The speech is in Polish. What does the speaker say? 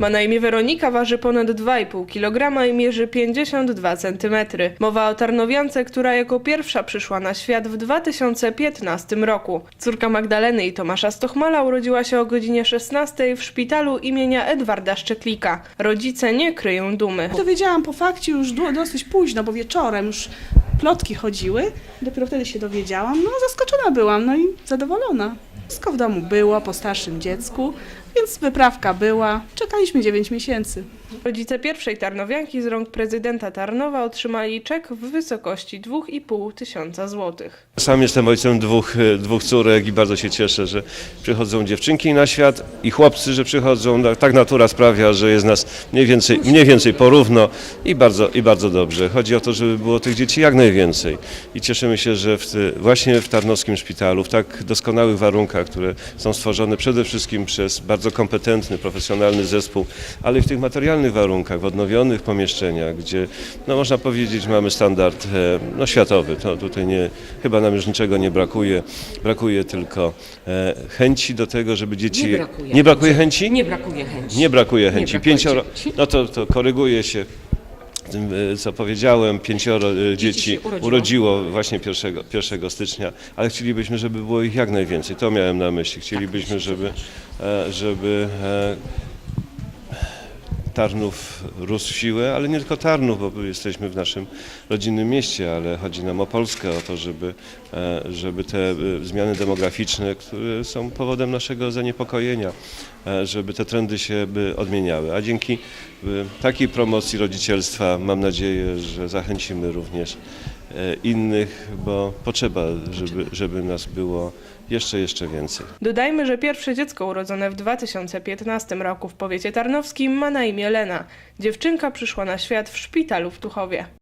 Ma na imię Weronika, waży ponad 2,5 kg i mierzy 52 cm. Mowa o Tarnowiance, która jako pierwsza przyszła na świat w 2015 roku. Córka Magdaleny i Tomasza Stochmala urodziła się o godzinie 16 w szpitalu imienia Edwarda Szczeklika. Rodzice nie kryją dumy. Dowiedziałam po fakcie już dosyć późno, bo wieczorem już plotki chodziły. Dopiero wtedy się dowiedziałam. No zaskoczona byłam, no i zadowolona. Wszystko w domu było po starszym dziecku, więc wyprawka była. Czekaliśmy 9 miesięcy. Rodzice pierwszej Tarnowianki z rąk prezydenta Tarnowa otrzymali czek w wysokości 2,5 tysiąca złotych. Sam jestem ojcem dwóch, e, dwóch córek i bardzo się cieszę, że przychodzą dziewczynki na świat i chłopcy, że przychodzą. No, Tak natura sprawia, że jest nas mniej więcej, mniej więcej porówno i bardzo, i bardzo dobrze. Chodzi o to, żeby było tych dzieci jak najwięcej. I cieszymy się, że w, właśnie w Tarnowskim Szpitalu, w tak doskonałych warunkach, które są stworzone przede wszystkim przez bardzo kompetentny, profesjonalny zespół, ale i w tych materialnych warunkach, w odnowionych pomieszczeniach, gdzie no, można powiedzieć mamy standard e, no, światowy. To tutaj nie, chyba nam już niczego nie brakuje. Brakuje tylko e, chęci do tego, żeby dzieci... Nie brakuje. Nie brakuje chęci? Nie brakuje chęci. Nie brakuje chęci. brakuje Pięcioro, dzieci. no to, to koryguje się tym, e, co powiedziałem, pięcioro dzieci się urodziło. urodziło właśnie 1, 1 stycznia, ale chcielibyśmy, żeby było ich jak najwięcej. To miałem na myśli. Chcielibyśmy, żeby, żeby Tarnów rósł w siłę, ale nie tylko Tarnów, bo jesteśmy w naszym rodzinnym mieście, ale chodzi nam o Polskę, o to, żeby, e, żeby te e, zmiany demograficzne, które są powodem naszego zaniepokojenia, żeby te trendy się by odmieniały. A dzięki e, takiej promocji rodzicielstwa mam nadzieję, że zachęcimy również e, innych, bo potrzeba, żeby, żeby nas było jeszcze, jeszcze więcej. Dodajmy, że pierwsze dziecko urodzone w 2015 roku w powiecie tarnowskim ma na imię Lena. Dziewczynka przyszła na świat w szpitalu w Tuchowie.